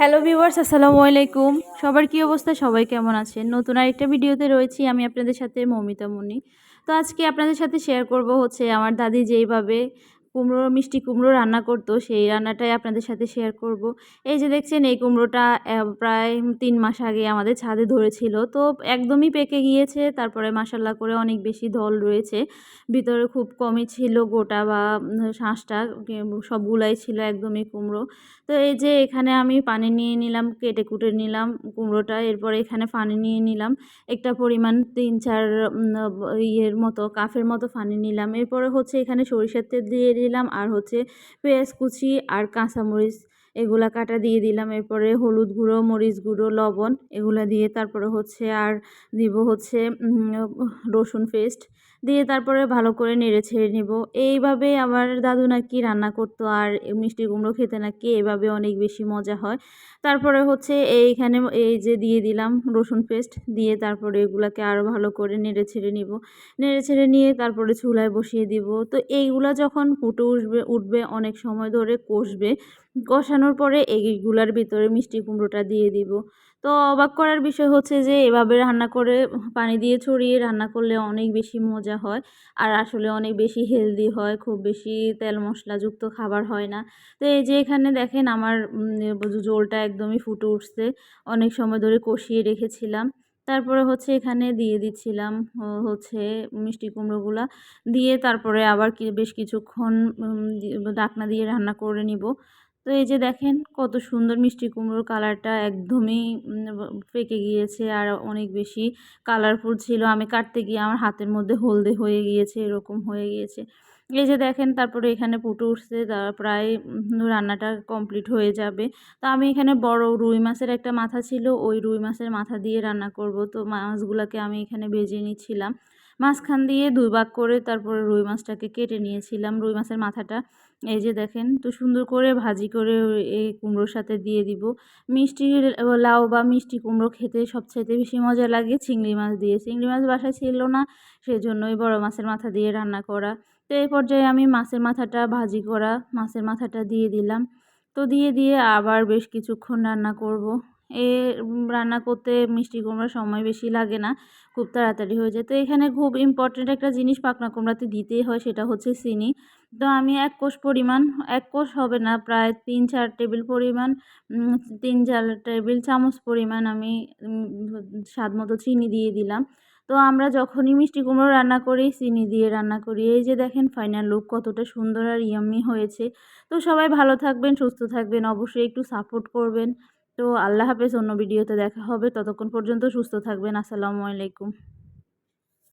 Hello viewers, আসসালামু আলাইকুম। সবার কি অবস্থা? সবাই কেমন আছেন? নতুন আরেকটা ভিডিওতে রয়েছি আমি আপনাদের সাথে মৌমিতা মুনি তো আজকে আপনাদের সাথে শেয়ার করব হচ্ছে আমার দাদি যেইভাবে কুমড়ো, মিষ্টি কুমড়ো রান্না করতো, সেই রান্নাটাই আপনাদের সাথে শেয়ার করব। এই যে দেখছেন, এই কুমড়োটা প্রায় তিন মাস আগে আমাদের ছাদে ধরেছিল। তো একদমই পেকে গিয়েছে, তারপরে মাসাল্লা করে অনেক বেশি ধল রয়েছে। ভিতরে খুব কমই ছিল গোটা বা শাঁসটা সবগুলাই ছিল একদমই কুমড়ো। তো এই যে এখানে আমি পানি নিয়ে নিলাম, কেটে কুটে নিলাম কুমড়োটা, এরপরে এখানে পানি নিয়ে নিলাম। একটা পরিমাণ তিন চার ইয়ের মতো, কাফের মতো পানি নিলাম। এরপরে হচ্ছে এখানে সরিষার তেল দিয়ে দিলাম। আর হচ্ছে পেঁয়াজ কুচি আর কাঁচামরিচ এগুলা কাটা দিয়ে দিলাম। এরপরে হলুদ গুঁড়ো, মরিচ গুঁড়ো, লবণ এগুলা দিয়ে তারপরে হচ্ছে আর দিব হচ্ছে রসুন পেস্ট। দিয়ে তারপরে ভালো করে নেড়ে ছেড়ে নিব। এইভাবে আমার দাদু নাকি রান্না করতো আর মিষ্টি কুমড়ো খেতে নাকি এভাবে অনেক বেশি মজা হয়। তারপরে হচ্ছে এইখানে এই যে দিয়ে দিলাম রসুন পেস্ট দিয়ে তারপরে এগুলাকে আরও ভালো করে নেড়ে ছেড়ে নিব। নেড়ে ছেড়ে নিয়ে তারপরে চুলায় বসিয়ে দিব। তো এইগুলা যখন ফুটে উঠবে উঠবে অনেক সময় ধরে কষবে কষানোর পরে এইগুলার ভিতরে মিষ্টি কুমড়োটা দিয়ে দিব। তো অবাক করার বিষয় হচ্ছে যে, এভাবে রান্না করে পানি দিয়ে ছড়িয়ে রান্না করলে অনেক বেশি মজা হয় আর আসলে অনেক বেশি হেলদি হয়, খুব বেশি তেল মশলাযুক্ত খাবার হয় না। তো এই যে এখানে দেখেন আমার ঝোলটা একদমই ফুটে উঠছে, অনেক সময় ধরে কষিয়ে রেখেছিলাম। তারপরে হচ্ছে এখানে দিয়ে দিচ্ছিলাম হচ্ছে মিষ্টি কুমড়োগুলা দিয়ে তারপরে আবার কি, বেশ কিছুক্ষণ ডাকনা দিয়ে রান্না করে নিব। তো এই যে দেখেন, কত সুন্দর মিষ্টি কুমড়োর কালারটা একদমই পেকে গিয়েছে আর অনেক বেশি কালারফুল ছিল। আমি কাটতে গিয়ে আমার হাতের মধ্যে হলদে হয়ে গিয়েছে, এরকম হয়ে গিয়েছে। এই যে দেখেন, তারপরে এখানে ফুটে উঠছে প্রায় রান্নাটা কমপ্লিট হয়ে যাবে। তো আমি এখানে বড় রুই মাছের একটা মাথা ছিল, ওই রুই মাছের মাথা দিয়ে রান্না করব। তো মাছগুলোকে আমি এখানে ভেজে নিচ্ছিলাম। মাঝখান দিয়ে দুই ভাগ করে তারপরে রুই মাছটাকে কেটে নিয়েছিলাম। রুই মাছের মাথাটা, এই যে দেখেন, তো সুন্দর করে ভাজি করে এই কুমড়োর সাথে দিয়ে দিব। মিষ্টি লাউ বা মিষ্টি কুমড়ো খেতে সবচাইতে বেশি মজা লাগে চিংড়ি মাছ দিয়ে। চিংড়ি মাছ বাসায় ছিল না, সেজন্যই বড় মাছের মাথা দিয়ে রান্না করা। তো এই পর্যায়ে আমি মাছের মাথাটা ভাজি করা, মাছের মাথাটা দিয়ে দিলাম। তো দিয়ে দিয়ে আবার বেশ কিছুক্ষণ রান্না করব। এ রান্না করতে মিষ্টি কুমড়োর সময় বেশি লাগে না, খুব তাড়াতাড়ি হয়ে যায়। তো এখানে খুব ইম্পর্টেন্ট একটা জিনিস পাকনা কুমড়াতে দিতেই হয়, সেটা হচ্ছে চিনি। তো আমি এক কোষ পরিমাণ, এক কোষ হবে না, প্রায় তিন চার টেবিল পরিমাণ তিন চার টেবিল চামচ পরিমাণ আমি স্বাদ মতো চিনি দিয়ে দিলাম। তো আমরা যখনই মিষ্টি কুমড়ো রান্না করি, চিনি দিয়ে রান্না করি, এই যে দেখেন ফাইনাল লুক কতটা সুন্দর আর ইয়াম্মি হয়েছে। তো সবাই ভালো থাকবেন, সুস্থ থাকবেন, অবশ্যই একটু সাপোর্ট করবেন। তো আল্লাহ হাফেজ অন্য ভিডিওতে দেখা হবে। ততক্ষণ পর্যন্ত সুস্থ থাকবেন। আসসালামু আলাইকুম।